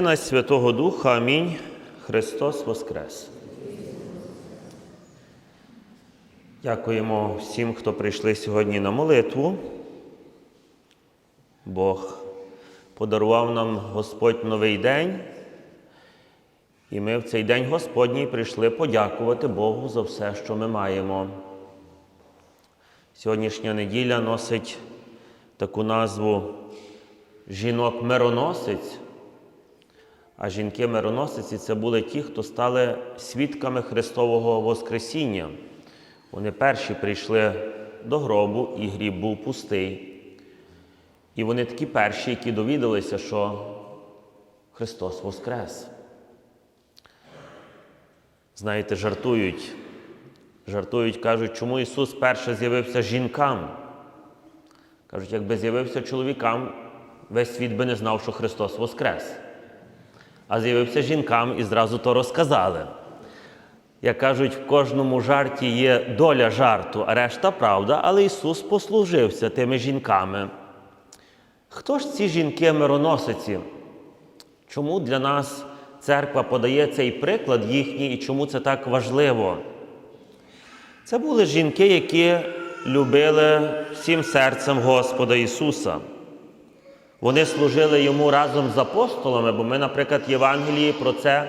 Сина Святого Духа, Амінь. Христос Воскрес. Дякуємо всім, хто прийшли сьогодні на молитву. Бог подарував нам Господь новий день. І ми в цей день Господній прийшли подякувати Богу за все, що ми маємо. Сьогоднішня неділя носить таку назву жінок-мироносець. А жінки-мироносиці це були ті, хто стали свідками Христового Воскресіння. Вони перші прийшли до гробу, і гріб був пустий. І вони такі перші, які довідалися, що Христос Воскрес. Знаєте, жартують. Жартують, кажуть, чому Ісус перше з'явився жінкам. Кажуть, якби з'явився чоловікам, весь світ би не знав, що Христос Воскрес. А з'явився жінкам і зразу то розказали. Як кажуть, в кожному жарті є доля жарту, а решта правда, але Ісус послужився тими жінками. Хто ж ці жінки-мироносиці? Чому для нас церква подає цей приклад їхній і чому це так важливо? Це були жінки, які любили всім серцем Господа Ісуса. Вони служили йому разом з апостолами, бо ми, наприклад, в Євангелії про це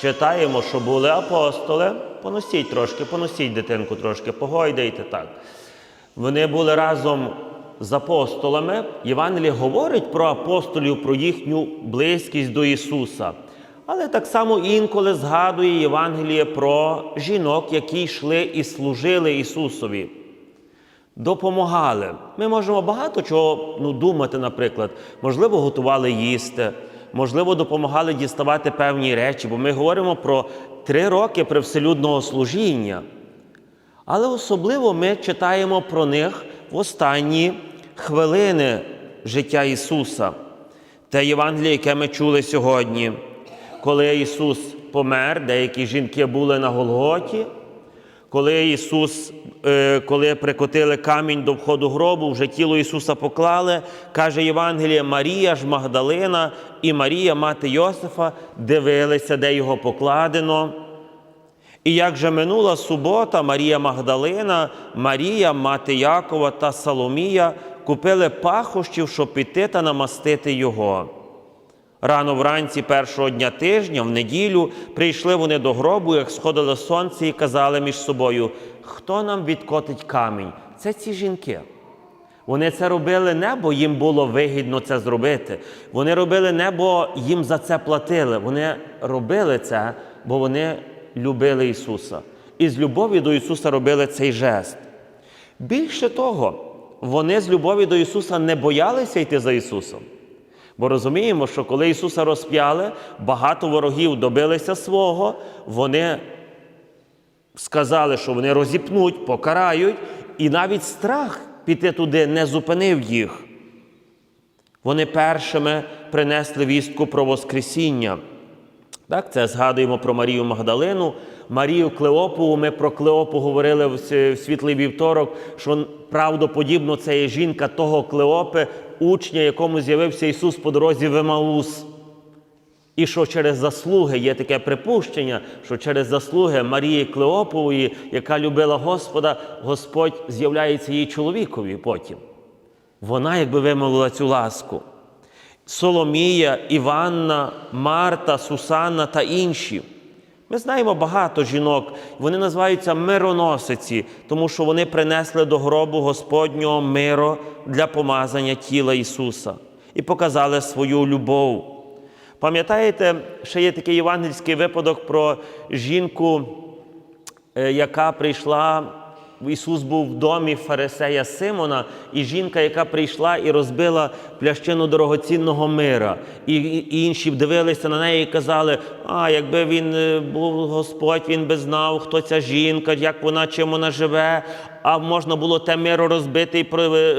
читаємо, що були апостоли. Поносіть трошки, поносіть дитинку трошки, погойдайте так. Вони були разом з апостолами. Євангеліє говорить про апостолів, про їхню близькість до Ісуса. Але так само інколи згадує Євангеліє про жінок, які йшли і служили Ісусові допомагали. Ми можемо багато чого ну, думати, наприклад, можливо, готували їсти, можливо, допомагали діставати певні речі, бо ми говоримо про три роки привселюдного служіння. Але особливо ми читаємо про них в останні хвилини життя Ісуса. Те Євангеліє, яке ми чули сьогодні, коли Ісус помер, деякі жінки були на Голготі. Коли Ісус, е, коли прикотили камінь до входу гробу, вже тіло Ісуса поклали, каже Євангеліє, Марія ж Магдалина і Марія, мати Йосифа, дивилися, де його покладено. І як же минула субота, Марія Магдалина, Марія, мати Якова та Соломія купили пахощів, щоб піти та намастити його. Рано вранці першого дня тижня, в неділю, прийшли вони до гробу, як сходило сонце, і казали між собою, хто нам відкотить камінь? Це ці жінки. Вони це робили не, бо їм було вигідно це зробити. Вони робили не, бо їм за це платили. Вони робили це, бо вони любили Ісуса. І з любові до Ісуса робили цей жест. Більше того, вони з любові до Ісуса не боялися йти за Ісусом. Бо розуміємо, що коли Ісуса розп'яли, багато ворогів добилися свого, вони сказали, що вони розіпнуть, покарають, і навіть страх піти туди не зупинив їх. Вони першими принесли вістку про Воскресіння. Так, Це згадуємо про Марію Магдалину, Марію Клеопову. Ми про Клеопу говорили в світлий вівторок, що правдоподібно це є жінка того Клеопи, учня, якому з'явився Ісус по дорозі в Емаус. І що через заслуги є таке припущення, що через заслуги Марії Клеопової, яка любила Господа, Господь з'являється їй чоловікові потім. Вона, якби вимовила цю ласку. Соломія, Іванна, Марта, Сусанна та інші. Ми знаємо багато жінок, вони називаються мироносиці, тому що вони принесли до гробу Господнього миро для помазання тіла Ісуса і показали свою любов. Пам'ятаєте, ще є такий євангельський випадок про жінку, яка прийшла Ісус був в домі Фарисея Симона, і жінка, яка прийшла і розбила плящину дорогоцінного мира. І інші дивилися на неї і казали: а якби він був Господь, він би знав, хто ця жінка, як вона, чим вона живе. А можна було те миро розбити і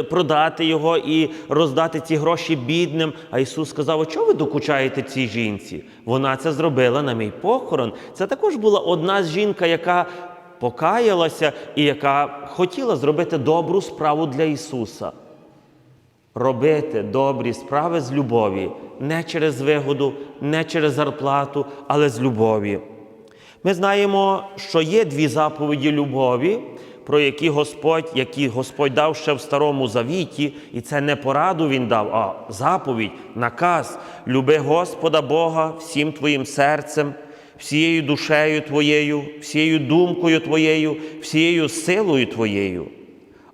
продати його, і роздати ці гроші бідним. А Ісус сказав: чого ви докучаєте цій жінці? Вона це зробила на мій похорон. Це також була одна жінка, яка покаялася і яка хотіла зробити добру справу для Ісуса. робити добрі справи з любові, не через вигоду, не через зарплату, але з любові. Ми знаємо, що є дві заповіді любові, про які Господь, які Господь дав ще в Старому Завіті, і це не пораду Він дав, а заповідь, наказ. Люби Господа Бога всім твоїм серцем, всією душею твоєю, всією думкою твоєю, всією силою твоєю.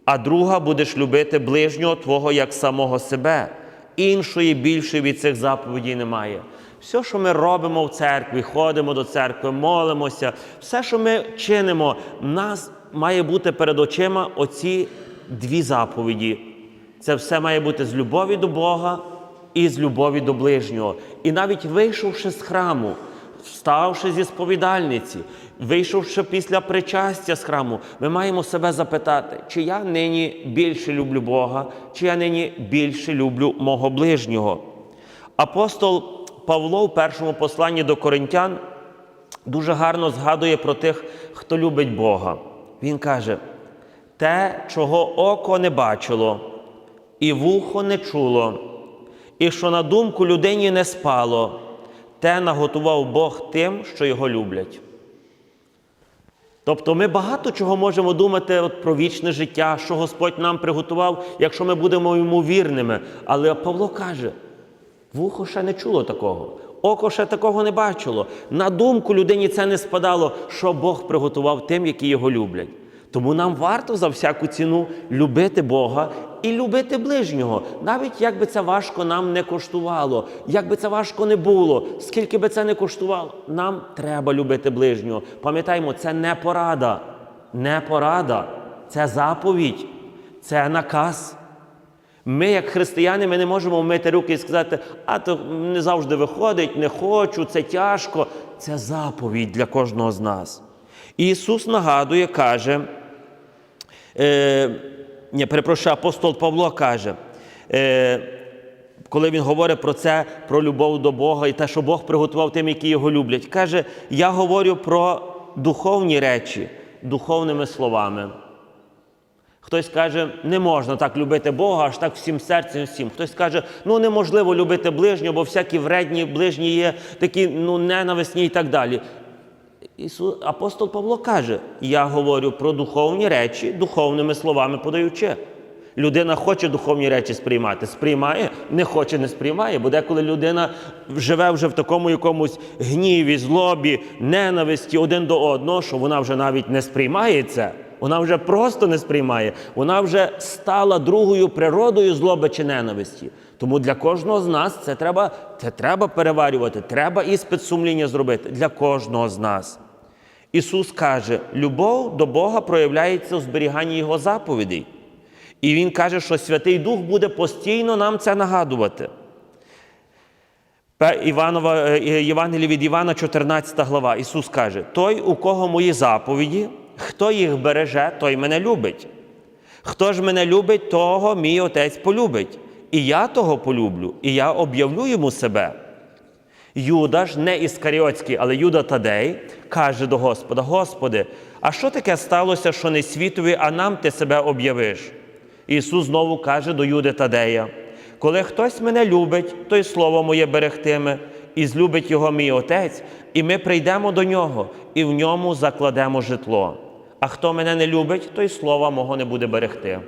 А друга будеш любити ближнього Твого як самого себе. Іншої більшої від цих заповідей немає. Все, що ми робимо в церкві, ходимо до церкви, молимося, все, що ми чинимо, в нас має бути перед очима оці дві заповіді. Це все має бути з любові до Бога і з любові до ближнього. І навіть вийшовши з храму, вставши зі сповідальниці, вийшовши після причастя з храму, ми маємо себе запитати, чи я нині більше люблю Бога, чи я нині більше люблю мого ближнього. Апостол Павло в першому посланні до коринтян дуже гарно згадує про тих, хто любить Бога. Він каже: те, чого око не бачило, і вухо не чуло, і що на думку людині не спало, те наготував Бог тим, що його люблять. Тобто ми багато чого можемо думати от про вічне життя, що Господь нам приготував, якщо ми будемо йому вірними. Але Павло каже: вухо ще не чуло такого, око ще такого не бачило. На думку людині це не спадало, що Бог приготував тим, які його люблять. Тому нам варто за всяку ціну любити Бога і любити ближнього, навіть як би це важко нам не коштувало, як би це важко не було, скільки би це не коштувало, нам треба любити ближнього. Пам'ятаємо, це не порада, не порада, це заповідь, це наказ. Ми, як християни, ми не можемо вмити руки і сказати, а то не завжди виходить, не хочу, це тяжко. Це заповідь для кожного з нас. І Ісус нагадує, каже, е, ні, перепрошую, апостол Павло каже, е, коли він говорить про це, про любов до Бога і те, що Бог приготував тим, які його люблять, каже: я говорю про духовні речі духовними словами. Хтось каже, не можна так любити Бога, аж так всім серцем всім. Хтось каже, ну неможливо любити ближнього, бо всякі вредні ближні є, такі ну, ненависні і так далі. Ісус, апостол Павло каже: я говорю про духовні речі, духовними словами подаючи. Людина хоче духовні речі сприймати, сприймає, не хоче, не сприймає. Бо деколи людина живе вже в такому якомусь гніві, злобі, ненависті один до одного, що вона вже навіть не сприймає це. Вона вже просто не сприймає. Вона вже стала другою природою злоби чи ненависті. Тому для кожного з нас це треба, це треба переварювати, треба іспит сумління зробити для кожного з нас. Ісус каже, любов до Бога проявляється у зберіганні Його заповідей. І Він каже, що Святий Дух буде постійно нам це нагадувати. Е, Євангеліє від Івана, 14 глава. Ісус каже: Той, у кого мої заповіді, хто їх береже, той мене любить. Хто ж мене любить, того мій Отець полюбить. І я того полюблю, і я об'явлю йому себе. Юда ж, не Іскаріотський, але Юда Тадей, каже до Господа: Господи, а що таке сталося, що не світові, а нам ти себе об'явиш? Ісус знову каже до Юди Тадея: Коли хтось мене любить, той слово моє берегтиме, і злюбить його мій Отець, і ми прийдемо до нього, і в ньому закладемо житло. А хто мене не любить, той слова мого не буде берегти.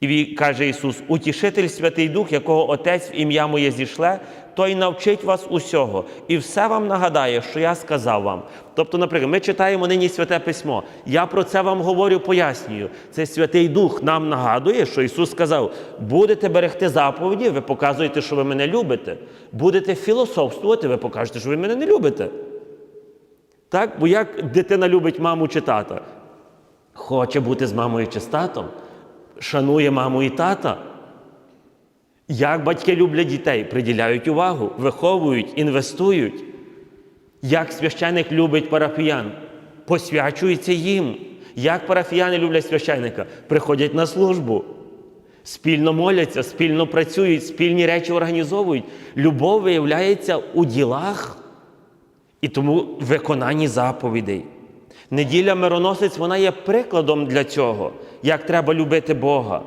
І каже Ісус: Утішитель Святий Дух, якого Отець в ім'я моє зішле, той навчить вас усього і все вам нагадає, що я сказав вам. Тобто, наприклад, ми читаємо нині святе письмо. Я про це вам говорю, пояснюю. Це Святий Дух нам нагадує, що Ісус сказав: будете берегти заповіді, ви показуєте, що ви мене любите. Будете філософствувати, ви покажете, що ви мене не любите. Так? Бо як дитина любить маму чи тата? Хоче бути з мамою чи з татом, шанує маму і тата. Як батьки люблять дітей, приділяють увагу, виховують, інвестують. Як священик любить парафіян, посвячується їм. Як парафіяни люблять священника, приходять на службу, спільно моляться, спільно працюють, спільні речі організовують. Любов виявляється у ділах і тому виконанні заповідей. Неділя мироносець вона є прикладом для цього, як треба любити Бога.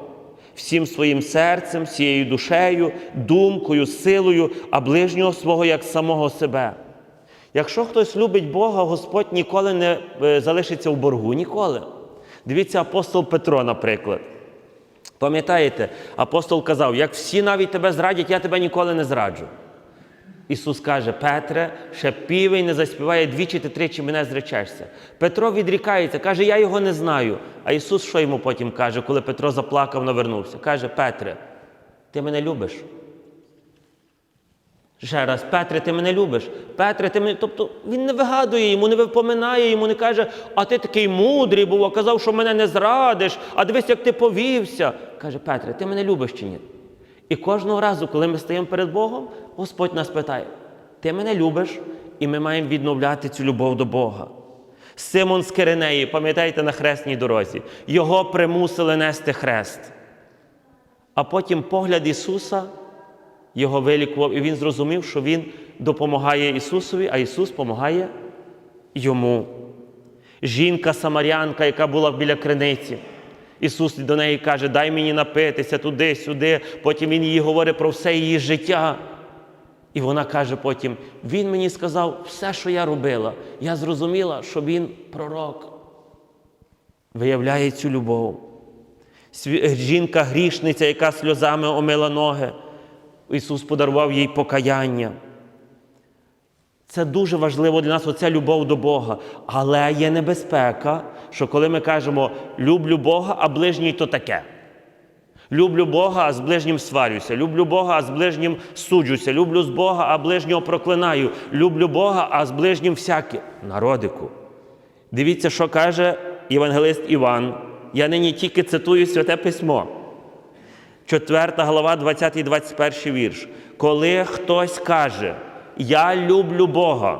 всім своїм серцем, всією душею, думкою, силою, а ближнього свого як самого себе. Якщо хтось любить Бога, Господь ніколи не е, залишиться в боргу. Ніколи. Дивіться, апостол Петро, наприклад. Пам'ятаєте, апостол казав, як всі навіть тебе зрадять, я тебе ніколи не зраджу. Ісус каже, Петре, ще півень не заспіває двічі ти тричі мене зречешся. Петро відрікається, каже, я його не знаю. А Ісус що йому потім каже, коли Петро заплакав, навернувся? Каже, Петре, ти мене любиш? Ще раз, Петре, ти мене любиш. Петре, ти мене. Тобто він не вигадує йому, не випоминає йому, не каже, а ти такий мудрий був, а казав, що мене не зрадиш, а дивись, як ти повівся. Каже, Петре, ти мене любиш чи ні? І кожного разу, коли ми стаємо перед Богом, Господь нас питає: ти мене любиш, і ми маємо відновляти цю любов до Бога. Симон з Киринеї, пам'ятаєте, на хресній дорозі, його примусили нести хрест. А потім погляд Ісуса його вилікував, і він зрозумів, що Він допомагає Ісусові, а Ісус допомагає йому. Жінка Самарянка, яка була біля криниці. Ісус до неї каже, дай мені напитися туди, сюди. Потім Він їй говорить про все її життя. І вона каже потім: Він мені сказав все, що я робила. Я зрозуміла, що він пророк. Виявляє цю любов. Жінка грішниця, яка сльозами омила ноги. Ісус подарував їй покаяння. Це дуже важливо для нас, оця любов до Бога. Але є небезпека, що коли ми кажемо люблю Бога, а ближній то таке. Люблю Бога, а з ближнім сварюся. Люблю Бога, а з ближнім суджуся. Люблю з Бога, а ближнього проклинаю. Люблю Бога, а з ближнім всяке. Народику. Дивіться, що каже євангелист Іван. Я нині тільки цитую святе письмо. 4 глава, 20 і 21 вірш. Коли хтось каже, я люблю Бога,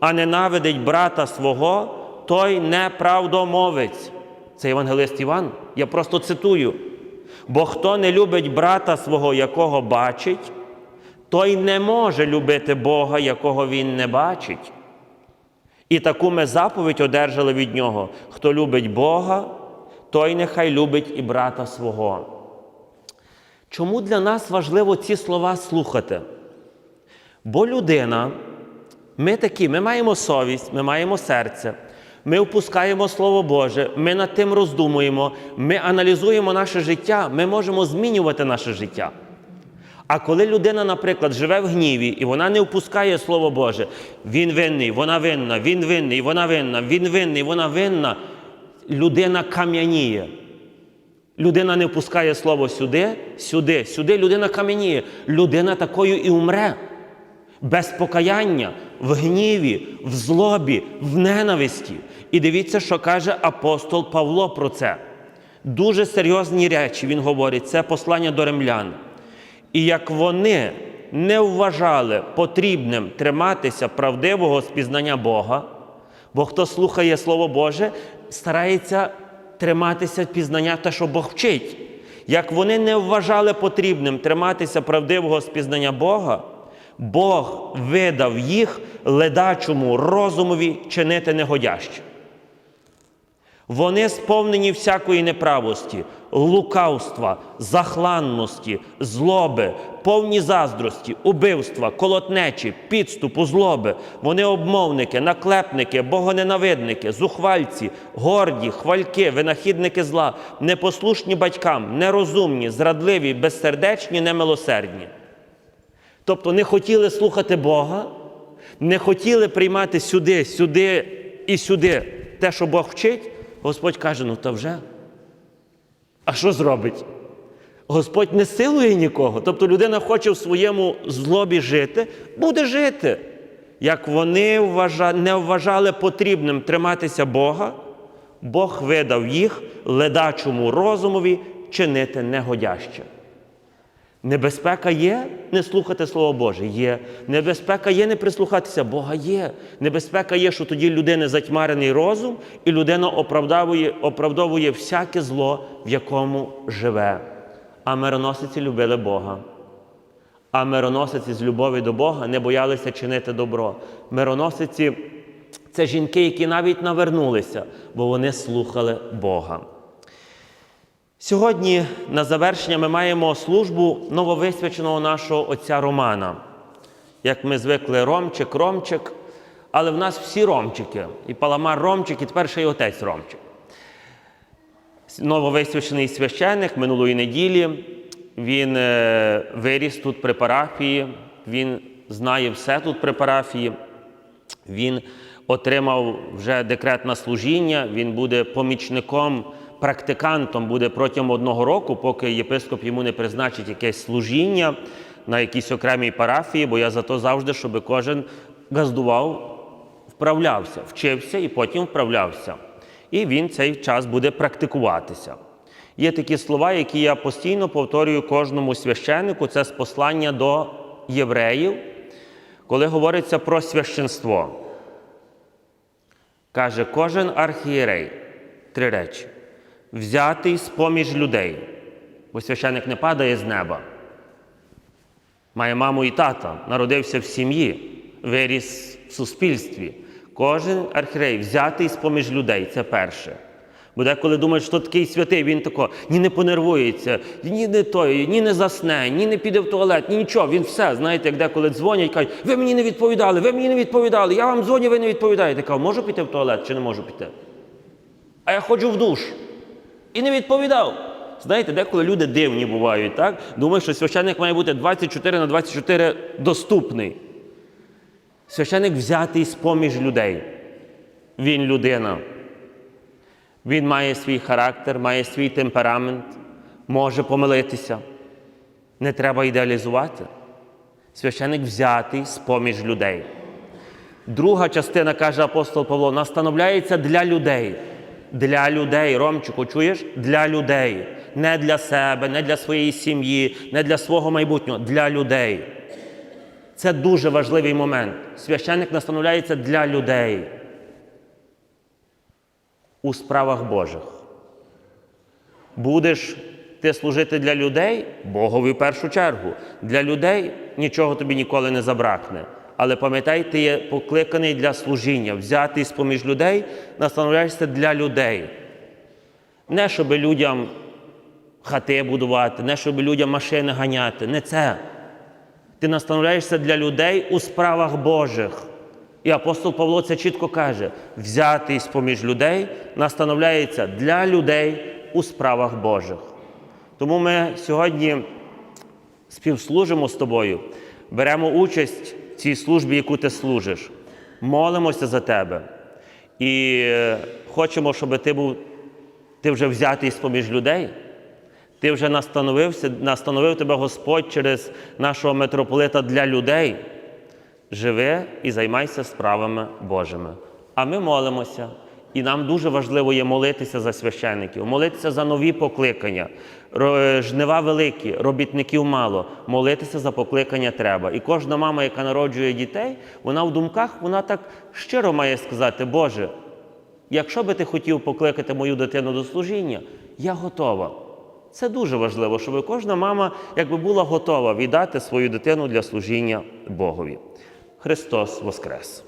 а ненавидить брата свого, той неправдомовець. Це євангелист Іван. Я просто цитую. Бо хто не любить брата свого, якого бачить, той не може любити Бога, якого він не бачить. І таку ми заповідь одержали від нього. Хто любить Бога, той нехай любить і брата свого. Чому для нас важливо ці слова слухати? Бо людина, ми такі, ми маємо совість, ми маємо серце, ми впускаємо Слово Боже, ми над тим роздумуємо, ми аналізуємо наше життя, ми можемо змінювати наше життя. А коли людина, наприклад, живе в гніві і вона не впускає Слово Боже, він винний, вона винна, він винний, вона винна, він винний, вона винна, людина кам'яніє. Людина не впускає слово сюди, сюди, сюди. Людина кам'яніє. Людина такою і умре. Без покаяння, в гніві, в злобі, в ненависті. І дивіться, що каже апостол Павло про це. Дуже серйозні речі він говорить, це послання до римлян. І як вони не вважали потрібним триматися правдивого спізнання Бога, бо хто слухає Слово Боже, старається триматися пізнання те, що Бог вчить. Як вони не вважали потрібним триматися правдивого спізнання Бога, Бог видав їх ледачому розумові чинити негодяще. Вони сповнені всякої неправості, лукавства, захланності, злоби, повні заздрості, убивства, колотнечі, підступу, злоби. Вони обмовники, наклепники, богоненавидники, зухвальці, горді, хвальки, винахідники зла, непослушні батькам, нерозумні, зрадливі, безсердечні, немилосердні. Тобто не хотіли слухати Бога, не хотіли приймати сюди, сюди і сюди те, що Бог вчить. Господь каже, ну та вже. А що зробить? Господь не силує нікого. Тобто людина хоче в своєму злобі жити, буде жити. Як вони не вважали потрібним триматися Бога, Бог видав їх ледачому розумові чинити негодяще. Небезпека є не слухати Слово Боже. Є. Небезпека є не прислухатися Бога є. Небезпека є, що тоді людини затьмарений розум, і людина оправдовує, оправдовує всяке зло, в якому живе. А мироносиці любили Бога. А мироносиці з любові до Бога не боялися чинити добро. Мироносиці це жінки, які навіть навернулися, бо вони слухали Бога. Сьогодні на завершення ми маємо службу нововисвяченого нашого отця Романа. Як ми звикли, Ромчик, Ромчик, але в нас всі Ромчики. І Паламар Ромчик, і тепер ще й отець Ромчик. Нововисвячений священник минулої неділі. Він е, виріс тут при парафії, він знає все тут при парафії. Він отримав вже декрет на служіння, він буде помічником, практикантом буде протягом одного року, поки єпископ йому не призначить якесь служіння на якійсь окремій парафії, бо я за то завжди, щоб кожен газдував, вправлявся, вчився і потім вправлявся. І він цей час буде практикуватися. Є такі слова, які я постійно повторюю кожному священнику, це з послання до євреїв, коли говориться про священство. Каже, кожен архієрей, три речі, взятий з-поміж людей, бо священник не падає з неба. Має маму і тата, народився в сім'ї, виріс в суспільстві. Кожен архієрей взятий з-поміж людей це перше. Бо деколи думають, що такий святий, він тако ні не понервується, ні не той, ні не засне, ні не піде в туалет, ні нічого. Він все, знаєте, як деколи дзвонять, кажуть, ви мені не відповідали, ви мені не відповідали, я вам дзвоню, ви не відповідаєте. Кажу, можу піти в туалет чи не можу піти? А я ходжу в душ. І не відповідав. Знаєте, деколи люди дивні бувають, так? Думають, що священник має бути 24 на 24 доступний. Священник взятий з-поміж людей. Він людина. Він має свій характер, має свій темперамент, може помилитися. Не треба ідеалізувати. Священик взятий з-поміж людей. Друга частина, каже апостол Павло, настановляється для людей. Для людей, Ромчику, чуєш? Для людей. Не для себе, не для своєї сім'ї, не для свого майбутнього, для людей. Це дуже важливий момент. Священник настановляється для людей у справах Божих. Будеш ти служити для людей, Богові в першу чергу. Для людей нічого тобі ніколи не забракне. Але пам'ятай, ти є покликаний для служіння, взятий з-поміж людей, настановляєшся для людей. Не щоб людям хати будувати, не щоб людям машини ганяти. Не це. Ти настановляєшся для людей у справах Божих. І апостол Павло це чітко каже: взятий з-поміж людей настановляється для людей у справах Божих. Тому ми сьогодні співслужимо з тобою, беремо участь цій службі, яку ти служиш, молимося за тебе. І е, хочемо, щоб ти був ти вже взятий з-поміж людей. Ти вже настановився, настановив тебе Господь через нашого митрополита для людей. Живи і займайся справами Божими. А ми молимося. І нам дуже важливо є молитися за священників, молитися за нові покликання. Жнива великі, робітників мало. Молитися за покликання треба. І кожна мама, яка народжує дітей, вона в думках вона так щиро має сказати: Боже, якщо би ти хотів покликати мою дитину до служіння, я готова. Це дуже важливо, щоб кожна мама якби була готова віддати свою дитину для служіння Богові. Христос Воскрес!